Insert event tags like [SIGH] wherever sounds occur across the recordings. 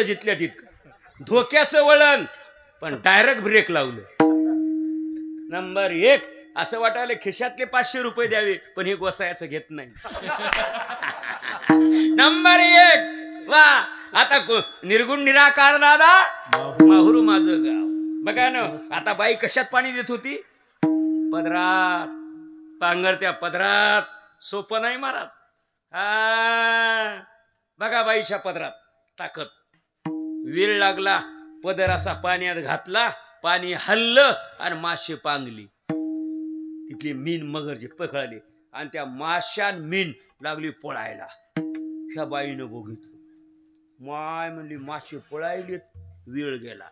तेवढं जितल्या तितकं. धोक्याचं वळण पण डायरेक्ट ब्रेक लावलं. नंबर एक असं वाटायला खिशातले पाचशे रुपये द्यावे पण हे गोसायचं घेत नाही. [LAUGHS] नंबर एक वा आता निर्गुण निराकार दादा. माहुरू माझं गाव. बघा ना आता बाई कशात पाणी देत होती? पदरात. पांघरत्या पदरात. सोपं नाही महाराज हा. बघा बाईच्या पदरात. ताकद. वेळ लागला पदर असा पाण्यात घातला पाणी हल्लं आणि मासे पांगली. तिथले मीन मगर जे पकळले आणि त्या माशान मीन लागली पळायला. ह्या बाईनं बघितलं. माय म्हणली मासे पळायलेत वेळ गेला.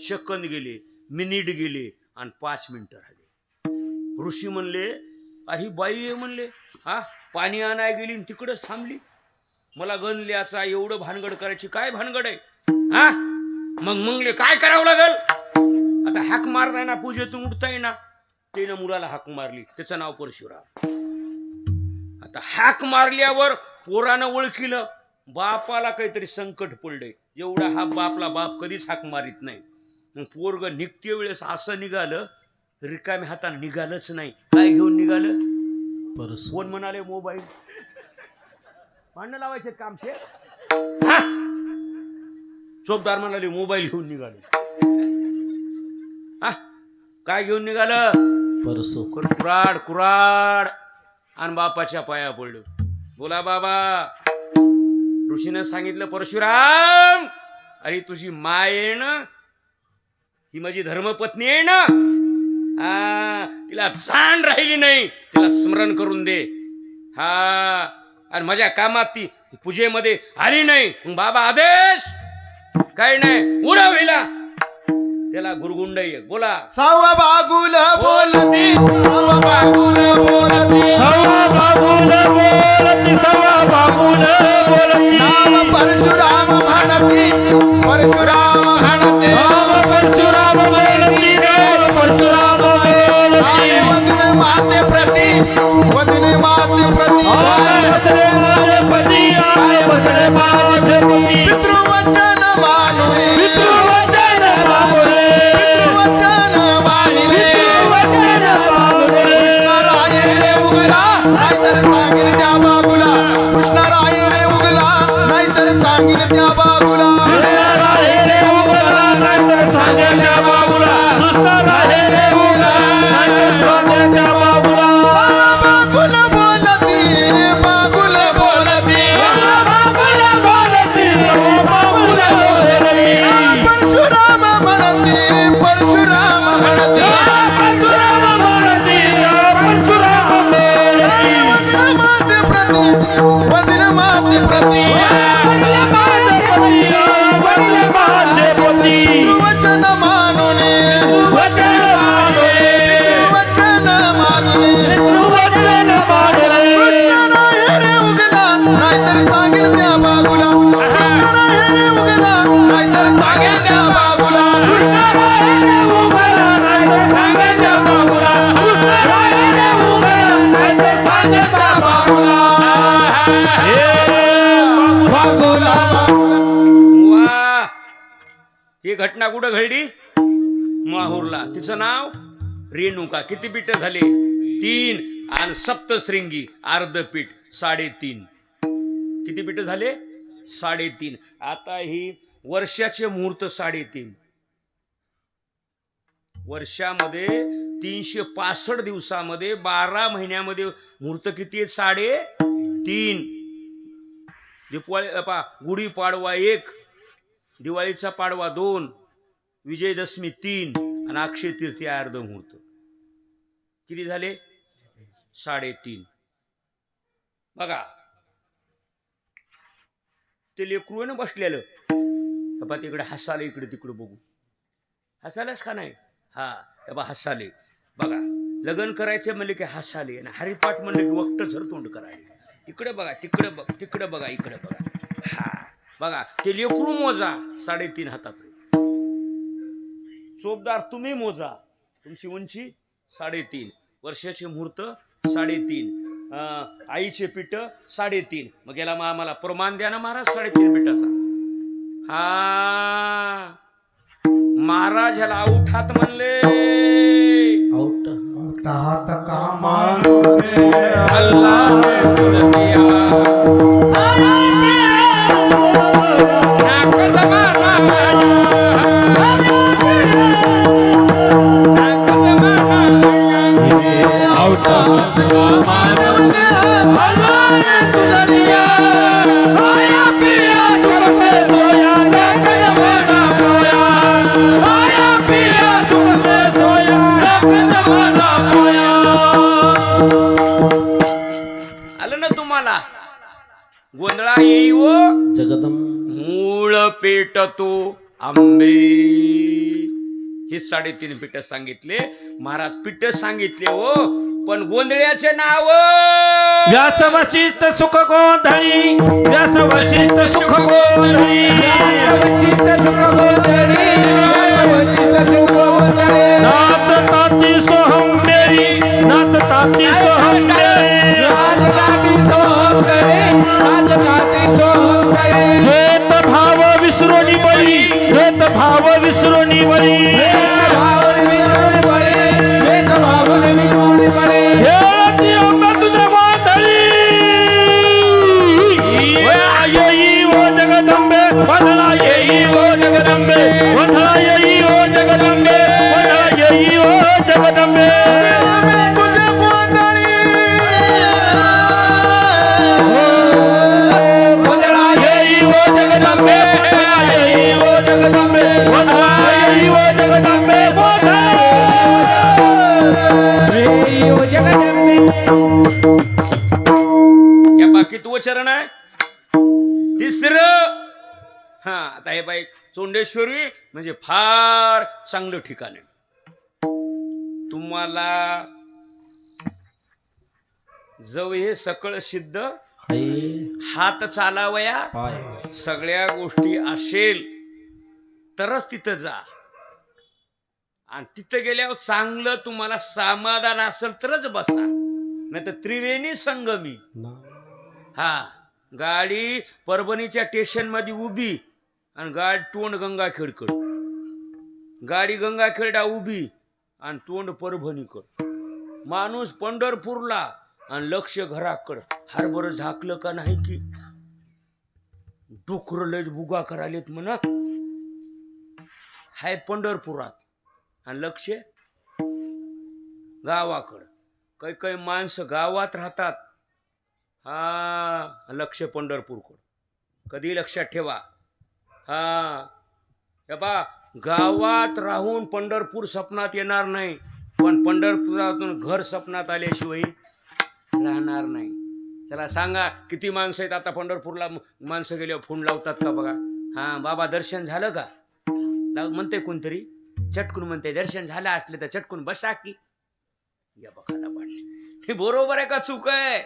सेकंद गेले मिनिट गेले आणि पाच मिनिटं राहिले. ऋषी म्हणले ही बाई आहे म्हणले. हा पाणी आणाय गेली तिकडंच तिकडच थांबली. मला गणल्याचा एवढं भानगड करायची काय भानगड आहे? हा? मग मंगले काय करावं लागल? आता हाक मारताय ना पूजेतून उठताय ना. त्यानं मुलाला हाक मारली. त्याचं नाव परशुराम आता हाक मारल्यावर पोरानं ओळखीलं. बापाला काहीतरी संकट पडलंय. एवढा हा बापला बाप कधीच हाक मारित नाही. मग पोरग निघते वेळेस असं निघालं रिकाम्या हाताने निघालंच नाही. काय घेऊन निघालं? कोण म्हणाले मोबाईल. भांडणं लावायचे काम शे चोपदार म्हणाले मोबाईल घेऊन निघाले. हा? काय घेऊन निघालं? परस कुर- कुराड कुराड. आणि बापाच्या पाया पडलो. बोला बाबा. ऋषीनं सांगितलं परशुराम अरे तुझी माय आहे ना? ही माझी धर्मपत्नी आहे ना? हा तिला जाण राहिली नाही. तिला स्मरण करून दे. हा आणि माझ्या कामात ती पूजेमध्ये आली नाही. मग बाबा आदेश. काय नाही. उडव हिला त्याला गुरगुंड एक. बोला. सव बागुल बोलती सव बागुल बोलती. सवा बाबून बोलती सवा बाबून बोलती. नाम परशुराम म्हणती परशुराम म्हणते. राम परशुराम बोलती राम परशुराम वदन माते प्रती वदन माते प्रती. माझे पती आय बसले माते घटना कुठं घडली? माहूरला. तिचं नाव? रेणुका. किती पीठ झाले? तीन. आणि सप्तशृंगी. अर्धपीठ. साडेतीन. किती पीठ झाले? साडेतीन. आता ही वर्षाचे मुहूर्त साडेतीन. वर्षामध्ये तीनशे पासष्ट दिवसामध्ये बारा महिन्यामध्ये मुहूर्त किती आहे साडे तीन दिपवाळी पा गुढीपाडवा एक दिवाळीचा पाडवा दोन विजयदशमी तीन आणि अक्षय तृतीय अर्ध मुहूर्त किती झाले? साडेतीन. बघा. ते लेकरू आहे ना बसलेलं. बाबा तिकडे हसाले इकडे तिकडे बघू. हसायलाच का नाही? हा बाबा हसाले बघा लग्न करायचे म्हणले की हसाले आणि हरिपाठ म्हणले की वक्त झरतोंड करायला. तिकडे बघा तिकडे बघ तिकडे बघा इकडे बघा. हा बघा ते लेकरू मोजा साडेतीन हाताचं चोपदार तुम्ही मोजा. तुमची उंची? साडेतीन. वर्षाचे मुहूर्त? साडेतीन. आईचे पीठ? साडेतीन. मग याला मग आम्हाला प्रमाण द्या ना महाराज साडेतीन पिठाचा. हा. महाराज ह्याला उठात म्हणले. हात कामा अल्लाह आलं ना तुम्हाला? गोंधळा येई व. जगदम मूळ पेटतो आंबे. हे साडेतीन पीठ सांगितले. महाराज पीठ सांगितले हो. पण गोंधळ्याचे नाव! व्यास वशिष्ठ सुख गोंधळी. व्यास वशिष्ठ सुख गोंधळी. नाथ ताती सोहम मेरी नाथ ताती सोहम मेरी. वेत भाव विसरोनी बळी वेत भाव विसरोनी बळी. हे देव वंदळा या बाकीत चरण आहे तिसर हा आता हे बाई चोंडेश्वरी म्हणजे फार चांगलं ठिकाण आहे. तुम्हाला जव हे सकळ सिद्ध हात चालावया सगळ्या गोष्टी असेल तरच तिथं जा. आणि तिथं गेल्यावर चांगलं तुम्हाला समाधान असेल तरच बसा. नाही तर त्रिवेणी संगमी. हा गाडी परभणीच्या स्टेशनमध्ये उभी. आणि गाडी तोंड गंगाखेडकड गाडी गंगाखेडा उभी आणि तोंड परभणीकड. माणूस पंढरपूरला आणि लक्ष घराकड. हरभर झाकलं का नाही की? डुकर लय बुगा करायलेत म्हणा हाय पंढरपुरात. आणि लक्ष? गावाकड. काही काही माणसं गावात राहतात. हा लक्ष पंढरपूरकड. कधी लक्षात ठेवा. हा. हे बा गावात राहून पंढरपूर सपनात येणार नाही पण पंढरपुरातून घर सपनात आल्याशिवाय राहणार नाही. चला सांगा किती माणसं आहेत आता पंढरपूरला? माणसं गेल्यावर फोन लावतात का बघा? हा बाबा दर्शन झालं का? म्हणते कोणतरी. चटकून म्हणते दर्शन झालं असले तर चटकून बसा की. या बघायला पाडले हे बरोबर आहे का चूक आहे?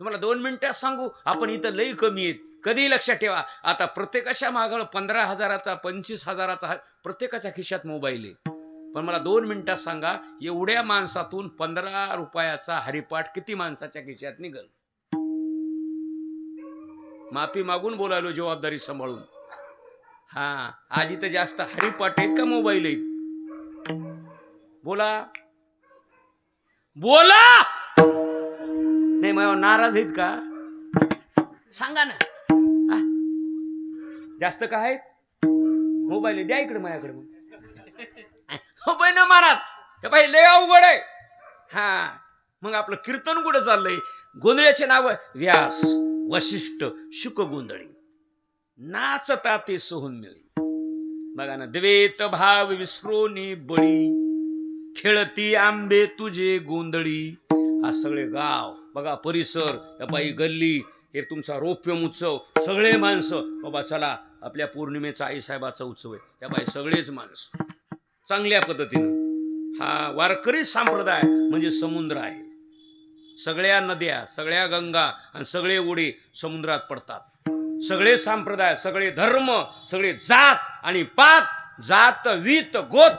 तुम्हाला दोन मिनिटात सांगू? आपण इथं लई कमी आहेत. कधी लक्षात ठेवा आता प्रत्येकाच्या मागं पंधरा हजाराचा पंचवीस हजाराचा प्रत्येकाच्या खिशात मोबाईल आहे. पण मला दोन मिनिटात सांगा एवढ्या माणसातून पंधरा रुपयाचा हरिपाठ किती माणसाच्या खिशात निघल? माफी मागून बोलायलो जबाबदारी सांभाळून. हा आजी तर जास्त हरिपाठ आहेत का मोबाईल आहेत? बोला. बोला! नाही मग नाराज आहेत का? सांगा ना. जास्त का आहेत? मोबाईल द्या इकडे माझ्याकडे मग. हो, ना महाराज हे पाहिजे लय अवघड आहे. हा मग आपलं कीर्तन कुठं चाललंय? गोंधळ्याचे नाव व्यास वशिष्ठ शुक गोंधळी. नाचता ते सोहून मिळी. बघा ना द्वेत भाव विसरोनी बळी खेळती आंबे तुझे गोंधळी. हा सगळे गाव बघा परिसर या बाई गल्ली हे तुमचा रोप्य उत्सव सगळे माणसं. बाबा चला आपल्या पौर्णिमेचा आईसाहेबाचा उत्सव आहे. या बाई सगळेच माणूस. चांगल्या पद्धतीनं. हा वारकरी संप्रदाय म्हणजे समुद्र आहे. सगळ्या नद्या सगळ्या गंगा आणि सगळे ओढे समुद्रात पडतात. सगळे संप्रदाय सगळे धर्म सगळे जात आणि पात जात वीत गोत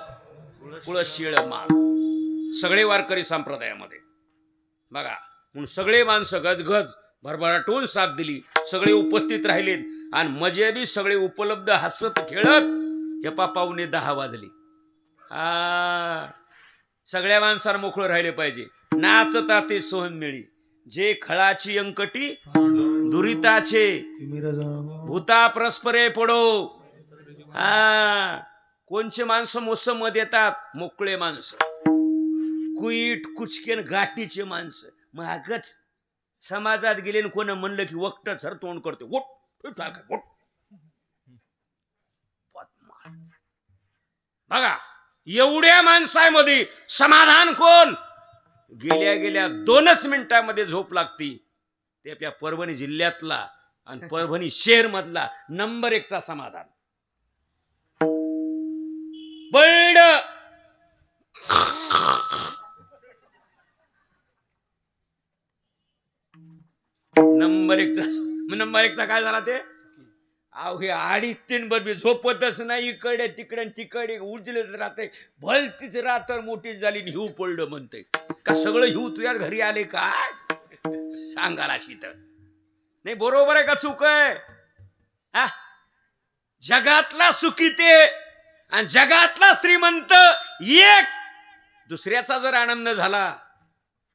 कुळशीळ मान सगळे वारकरी संप्रदायामध्ये. बघा म्हणून सगळे माणसं गजगज भरभराटून साथ दिली. सगळे उपस्थित राहिलेत. आणि मजे बी सगळे उपलब्ध हसत खेळत हे पा पाहुणे दहा वाजले. आ सगळ्या माणसाला मोकळं राहिले पाहिजे. नाचता ते सोहन मिळी. जे खळाची अंकटी दुरिताचे. भूता परस्परे पडो हा कोणचे माणसं मोसममध्ये येतात? मोकळे माणसं. कुईट कुचकेन गाठीचे माणसं. मागच समाजात गेले कोण म्हणलं की वक्त सर तोंड करते. ओट बघा एवढ्या माणसामध्ये समाधान कोण? गेल्या गेल्या दोनच मिनिटांमध्ये झोप लागती. ते आपल्या परभणी जिल्ह्यातला आणि परभणी शहर मधला नंबर एकचा समाधान. बळड नंबर एकचा नंबर एकचा काय झाला ते? अहो हे आडी तीन बरबी झोपतच नाही इकडे तिकडे तिकडे. उजलेच राहते भलतीच रात्र मोठी झाली आणि हिव पडलं म्हणते का सगळं हिव तुझ्या घरी आले काय सांगाला तर. नाही बरोबर आहे का चुक आहे? हा? जगातला सुखी ते आणि जगातला श्रीमंत एक. दुसऱ्याचा जर आनंद झाला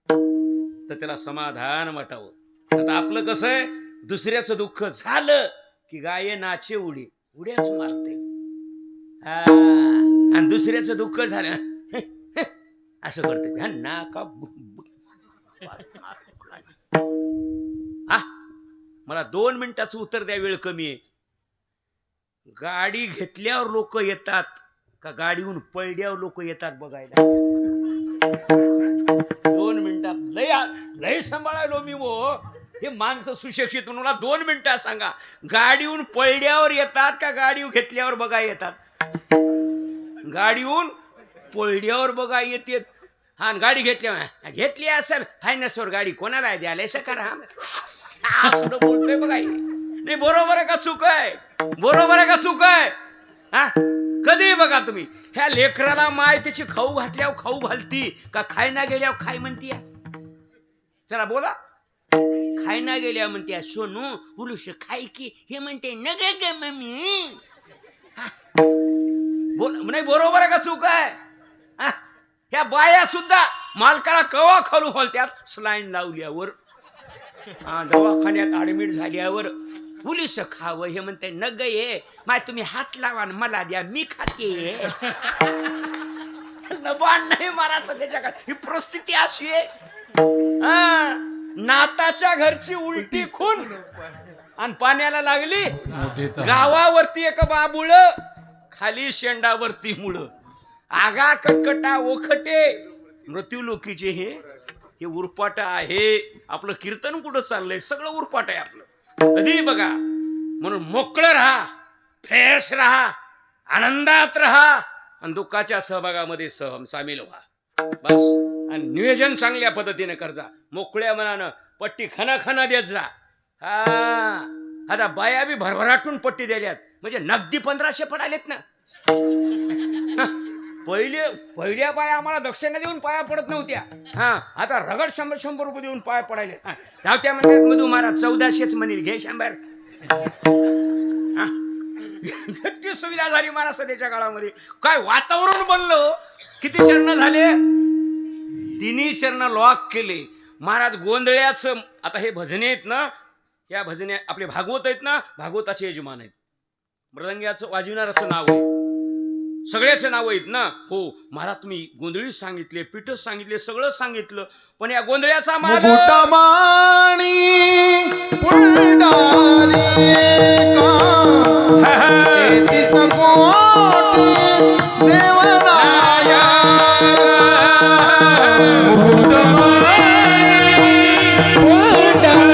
तर त्याला समाधान वाटावं. आता आपलं कसं आहे? दुसऱ्याचं दुःख झालं की गाये नाचे उडी. उड्याच मारते. आणि दुसऱ्याचं दुःख झालं असं करते. हा नाका मला दोन मिनिटाचं उत्तर द्या वेळ कमी आहे. गाडी घेतल्यावर लोक येतात का गाडीहून पळड्यावर लोक येतात बघायला? दोन मिनिटात लय लय सांभाळायलो मी वो हे माणसं सुशिक्षित म्हणून मला दोन मिनिटं सांगा. गाडीहून पळड्यावर येतात का गाडी घेतल्यावर बघा येतात? गाडीहून पळड्यावर बघा येते. हा गाडी घेतल्यावर घेतली असेल. फायनान्सवर गाडी. कोणाला आहे? द्यायला सकार हा असं बोलतोय बघा नाही बरोबर आहे का चूक आहे? बरोबर आहे का चूक आहे? हा कधी बघा तुम्ही? ह्या लेकराला माय त्याची खाऊ घातल्यावर खाऊ घालती का खाय ना गेल्यावर खाय म्हणती? चला बोला. खायना गेल्या म्हणते सोनू उलुश खाय की हे म्हणते न गे गे मम्मी बोल नाही बरोबर आहे का चूक आहे? ह्या बाया सुद्धा मालकाला कवा खालू त्यात स्लाईन लावल्यावर. हा, दवाखान्यात ऍडमिट झाल्यावर. पोलीस खावं हे म्हणते न ग माय तुम्ही हात लावा आणि मला द्या मी खाते. बाण नाही मारायचं त्याच्याकडे. ही परिस्थिती अशी आहे. हा, नाताच्या घरची उलटी खून. आणि पाण्याला लागली. गावावरती एक बाबुळ खाली शेंडावरती मुळ. आगा कटकटा ओखटे. मृत्यू लोकीचे हे हे उरपाट आहे. आपलं कीर्तन कुठं चाललंय? सगळं उरपाट आहे आपलं. कधी बघा. म्हणून मोकळं राहा फ्रेश राहा आनंदात राहा आणि दुःखाच्या सहभागामध्ये सह सामील व्हा. बस. नियोजन चांगल्या पद्धतीने करजा मोकळ्या मनानं पट्टी खाना देत जा. हा. आता बाया बी भरभराटून पट्टी दिल्यात म्हणजे नगदी पंधराशे पडालेत ना. पहिले पहिल्या बाया आम्हाला दक्षिणा देऊन पाया पडत नव्हत्या. हा. आता रगड शंभर शंभर रुपये देऊन पाया पडायले धावत्या म्हणतात मधू महाराज चौदाशेच म्हणेल. घे शंभर. इतकी सुविधा झाली महाराज सध्याच्या काळामध्ये. काय वातावरण बनलो हो. किती चरण झाले. तिन्ही चरण लॉक केले. महाराज गोंधळ्याचं आता हे भजने आहेत ना या भजने आपले भागवत आहेत ना भागवताचे यजमान आहेत. मृदंग्याचं वाजविणाराचं नाव आहे. सगळ्याचे नाव आहेत ना? हो महाराज तुम्ही गोंधळी सांगितले पीठ सांगितले सगळं सांगितलं पण या गोंधळ्याचा माग [LAUGHS] देवराया முத்தமா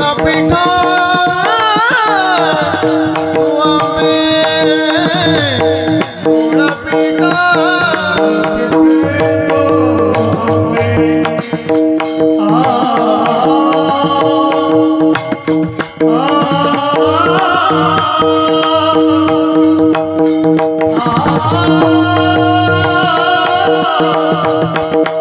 मूळ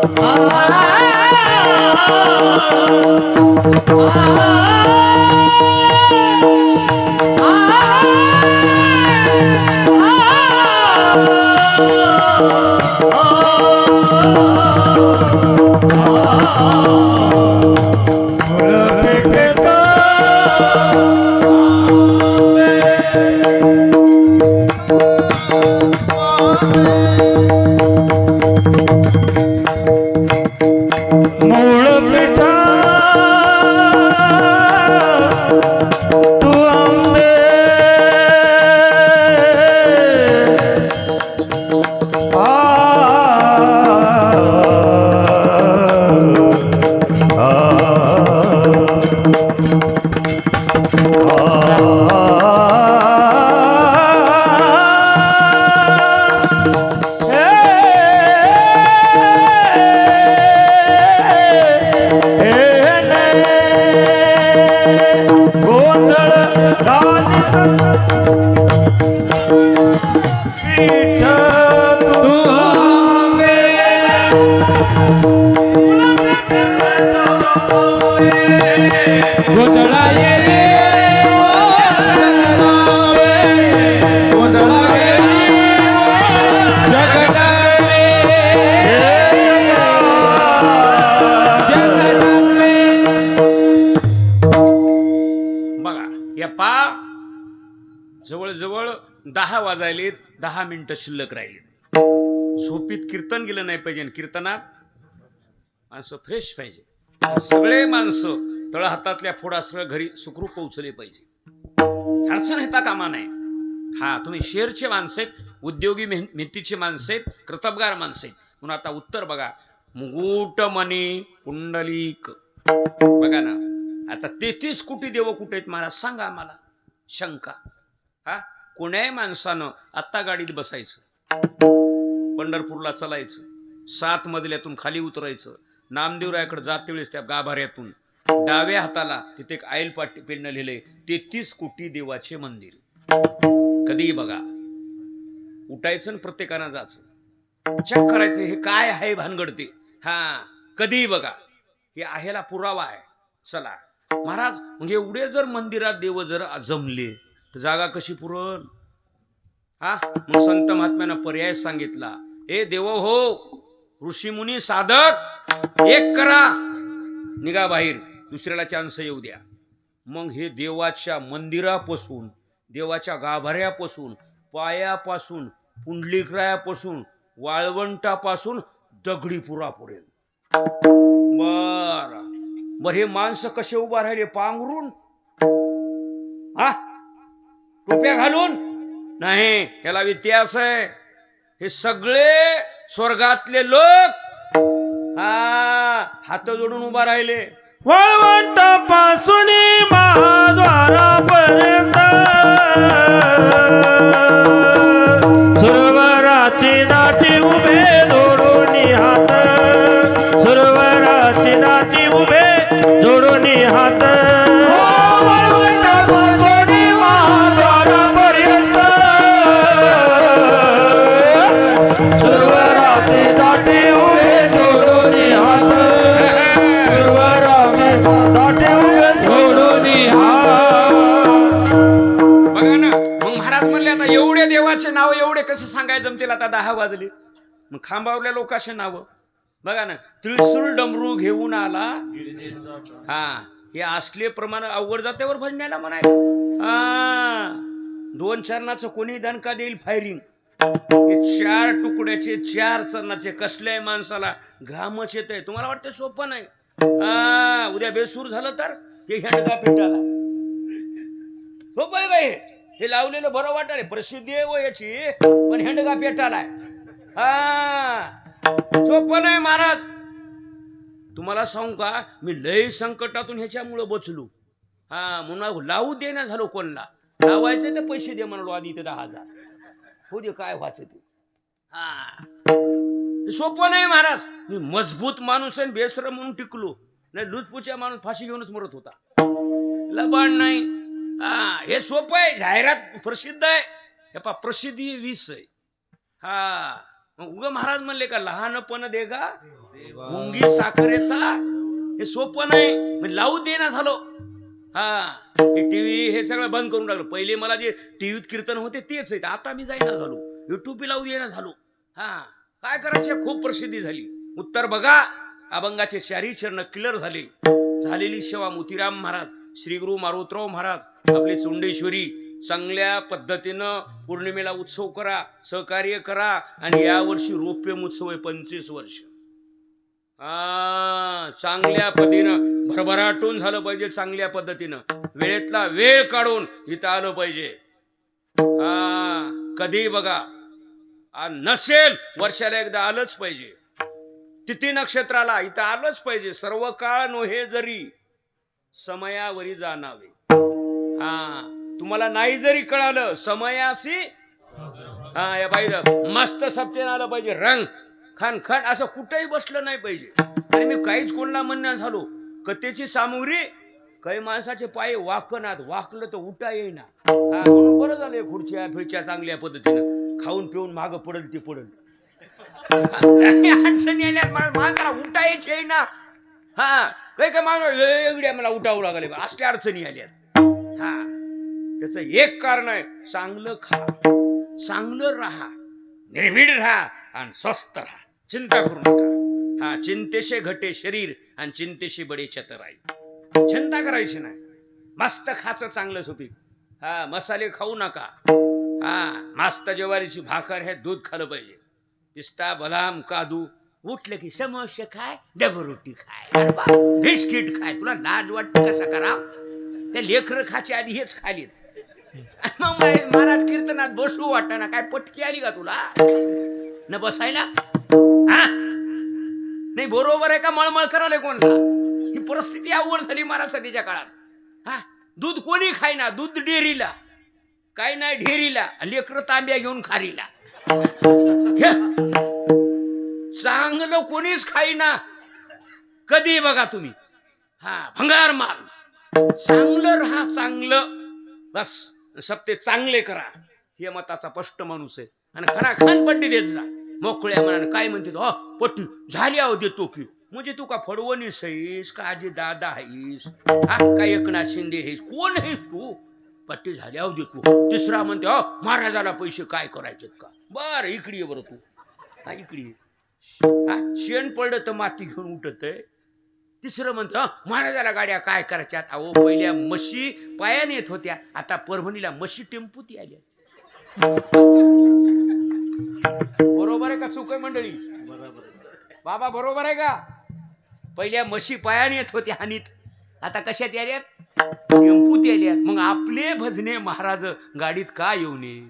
जवळजवळ दहा वाजायले दहा मिनिटं शिल्लक राहिली झोपीत कीर्तन गेलं नाही पाहिजे कीर्तनात माणसं फ्रेश पाहिजे. सगळे माणसं तळ हातातल्या फोडासह घरी सुखरूप पोहोचले पाहिजे. अडचण येता कामा नाही हा तुम्ही शेअरचे माणसं आहेत उद्योगी मेहन मेहनतीचे माणसं आहेत कृतबगार माणसं आहेत. म्हणून आता उत्तर बघा. मुगुट मनी पुंडलिक. बघा ना आता तेहतीस कोटी देव कुठे आहेत महाराज? सांगा आम्हाला. शंका. हा कोण्याही माणसानं आत्ता गाडीत बसायचं. पंढरपूरला चलायचं. सात मजल्यातून खाली उतरायचं. नामदेवरायाकडे जाते वेळेस त्या गाभाऱ्यातून. डाव्या हाताला तिथे एक आईल पाटी पेन लिहिले तेहतीस कोटी देवाचे मंदिर. कधीही बघा उठायचं प्रत्येकानं जायचं. चेक करायचं हे काय आहे भानगडते हा कधीही बघा हे आहेला पुरावा आहे. चला महाराज म्हणजे एवढे जर मंदिरात देव जर जमले तर जागा कशी पुरण? हा मग संत महात्म्यानं पर्याय सांगितला. ए देव हो ऋषीमुनी साधक एक करा. निघा बाहेर. दुसऱ्याला चान्स येऊ द्या. मग हे देवाच्या मंदिरापासून देवाच्या गाभाऱ्यापासून पायापासून पुंडलिकरायापासून वाळवंटापासून दगडीपुरापर्यंत बर. बर हे माणसं कसे उभा राहिले? पांघरून? हा टोप्या घालून? नाही याला इतिहास आहे. हे सगळे स्वर्गातले लोक हा हात जोडून उभा राहिले. वळवंटापासून महाद्वारापर्यंत. सुरवराची दाटी उभे दोडून हात नाही जमतील आता दहा वाजले. मग खांबावल्या लोकांचे नावं. बघा ना त्रिशूल डमरू घेऊन आला. हा हे असले प्रमाण अवघड जात्यावर भजण्याला म्हणाय हा दोन चरणाचं कोणी दणका देईल फायरिंग? हे चार तुकड्याचे चार चरणाचे कसल्याही माणसाला घामच येत आहे तुम्हाला वाटतं सोपं नाही? हा उद्या बेसूर झालं तर हे हेंडगा पेटाला सोपं आहे का हे? हे लावलेलं बरं वाटलं प्रसिद्धी आहे व याची. पण हेंडगा पेटालाय. हा. सोपं नाही महाराज. तुम्हाला सांगू का? मी लय संकटातून ह्याच्यामुळं बचलो. हा म्हणून लावू दे ना झालो कोणला. लावायचे तर पैसे दे म्हणलो आधी ते दहा हजार. हो दे काय व्हायचं ते. हा. सोपं नाही महाराज. मी मजबूत माणूस आहे बेसर म्हणून टिकलो. नाही लुजपूच्या माणूस फाशी घेऊनच मरत होता. लबाड नाही. हा हे सोपं आहे जाहिरात प्रसिद्ध आहे. हे पा प्रसिद्धी वीस आहे. हा उग महाराज म्हणले का लहानपण दे का मुंगी साखरेचा हे सोपं नाही. मी लावू दे ना झालो. हा हे टीव्ही हे सगळं बंद करून टाकलं. पहिले मला जे टीव्हीत कीर्तन होते तेच आहेत. आता मी जाईना झालो. युट्यूब लावू दे ना झालो. हा काय करायचे? खूप प्रसिद्धी झाली. उत्तर बघा अभंगाचे चारी चरण क्लिअर झाले. झालेली सेवा मोतीराम महाराज. श्री गुरु मारुतराव महाराज आपली चुंडेश्वरी चांगल्या पद्धतीनं पौर्णिमेला उत्सव करा सहकार्य करा आणि यावर्षी रौप्य उत्सव आहे पंचवीस वर्ष. हा चांगल्या पद्धतीनं भरभराटून झालं पाहिजे चांगल्या पद्धतीनं. वेळेतला वेळ काढून इथं आलं पाहिजे. हा कधी बघा नसेल वर्षाला एकदा आलंच पाहिजे. तिथी नक्षत्राला इथं आलंच पाहिजे. सर्व काळ नोहे जरी समयावरी जाणावे. हा तुम्हाला नाही जरी कळालं समयाशी हा या पाहिजे मस्त सप्तेन आलं पाहिजे रंग. खान खान असं कुठेही बसलं नाही पाहिजे. आणि मी काहीच कोणाला म्हणण्या झालो. कथेची सामुग्री काही माणसाचे पाय वाकनात वाकलं तर उठा येईना. म्हणून बरं झालं खुर्च्या फिरच्या चांगल्या पद्धतीनं. खाऊन पिऊन मागं पडल ती पडल. [LAUGHS] अडचणी आल्या माणसाला उठा येत येईना. हा काही काय माणूस वेगळ्या मला उठावं लागले असल्या अडचणी आल्या. हा त्याच एक कारण आहे चांगलं खा चांगलं राहा निर्भीड राहा आणि स्वस्थ राहा. चिंता करू नका. हा चिंतेशे घटे शरीर आणि चिंतेशी बडे चतराई चिंता करायची नाही. मस्त खाचं चांगलं सुपीक. हा मसाले खाऊ नका. हा मस्त ज्वारीची भाकर हे दूध खालं पाहिजे. पिस्ता बदाम काजू उठलं की समोसे खाय डबल रोटी खाय. बा, बिस्किट खाय. तुला लाज वाटते कसा करा त्या लेकर खाच्या आधी हेच खालीत मग महाराज कीर्तनात बसू वाटताना काय पटकी आली का तुला? न बसायला? हा? नाही बरोबर आहे का मळमळ करायला कोणता ही परिस्थिती अवघड झाली महाराज सध्याच्या काळात. हा? दूध कोणी खायना? दूध डेअरीला. काय नाही ढेरीला लेकर तांब्या घेऊन खारीला. चांगलं कोणीच खाईना. कधी बघा तुम्ही. हा भंगार माल चांगलं राहा चांगलं. बस सप्ते चांगले करा. हे मताचा स्पष्ट माणूस आहे. आणि खरा खान पट्टी देत जा. मोकळ्या मनाने काय म्हणते हो पट्टी झाली आहो देतो की म्हणजे तू का फडवणीस आहेस का आजी दादा आहेस हा का एकनाथ शिंदे हेस कोण हेस तू? पट्टी झाली आहो देतो तिसरा म्हणते हो महाराजाला पैसे काय करायचे का? बर इकडे ये बरं तू. हा इकडे ये. शेण पडलं तर माती घेऊन उठत तिसरं म्हणतं "हं, महाराजाला गाड्या काय करायच्यात? अहो पहिल्या म्हशी पायाने येत होत्या. आता परभणीला म्हशी टेम्पूत आल्या बरोबर आहे का चुक आहे मंडळी? बाबा बरोबर आहे का? पहिल्या म्हशी पायाने येत होत्या हानीत. आता कशात आल्यात टेम्पूत आल्यात मग आपले भजने महाराज गाडीत का येऊ नये?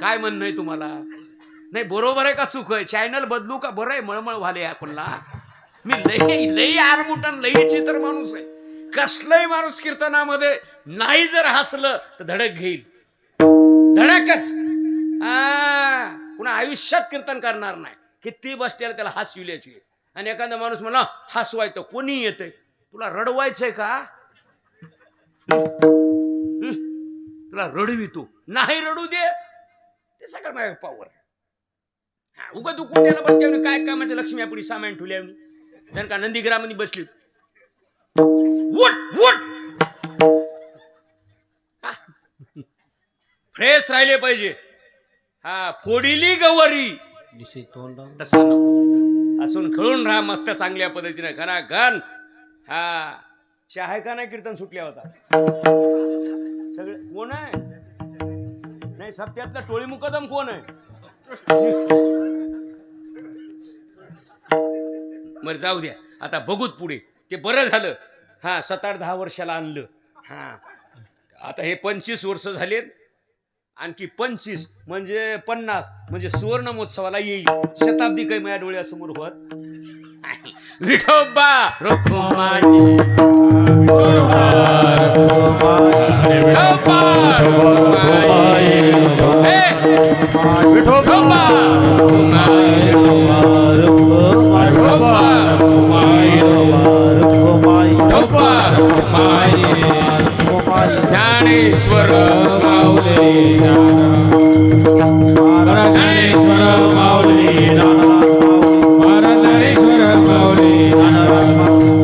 काय म्हणणं आहे तुम्हाला? नाही बरोबर आहे का चूक आहे? चॅनल बदलू का? बरं आहे मळमळ व्हाले आपणला मी लई लई आरमुटन लई चित्र माणूस आहे. कसलाही माणूस कीर्तनामध्ये नाही जर हसलं तर धडक घेईल. धडकच. हा पुन्हा आयुष्यात कीर्तन करणार नाही. किती बसल्याला त्याला हस विल्याची आणि एखादा माणूस म्हणा हसवाय तर कोणी येते तुला रडवायचंय का? हं? तुला रडवी तू. नाही रडू दे. ते सगळं माझ्या पावर हा उगा तू कुठ्याला बसते आणि काय कामाच्या लक्ष्मी आपली सामान ठेवल्या जर का नंदीग्रामध्ये बसली. उठ उठ. फ्रेश राहिले पाहिजे. हा फोडिली गवरी. तसं नको. असून खेळून राहा मस्त चांगल्या पद्धतीने. घरा घन. हा आहे का नाही? कीर्तन सुटल्या होता. सगळे कोण आहे? नाही सत्यातला टोळी मुकदम कोण आहे? बर जाऊ द्या. आता बघूत पुढे. ते बरं झालं. हा सात आठ दहा वर्षाला आणलं. हा. आता हे पंचवीस वर्ष झालेत. आणखी पंचवीस म्हणजे पन्नास म्हणजे सुवर्ण महोत्सवाला येईल. शताब्दी काही माझ्या डोळ्यासमोर होत विठोबा विठोबा विठोबा ज्ञानेश्वर माऊले ज्ञानेश्वर माऊले ज्ञानेश्वर माऊले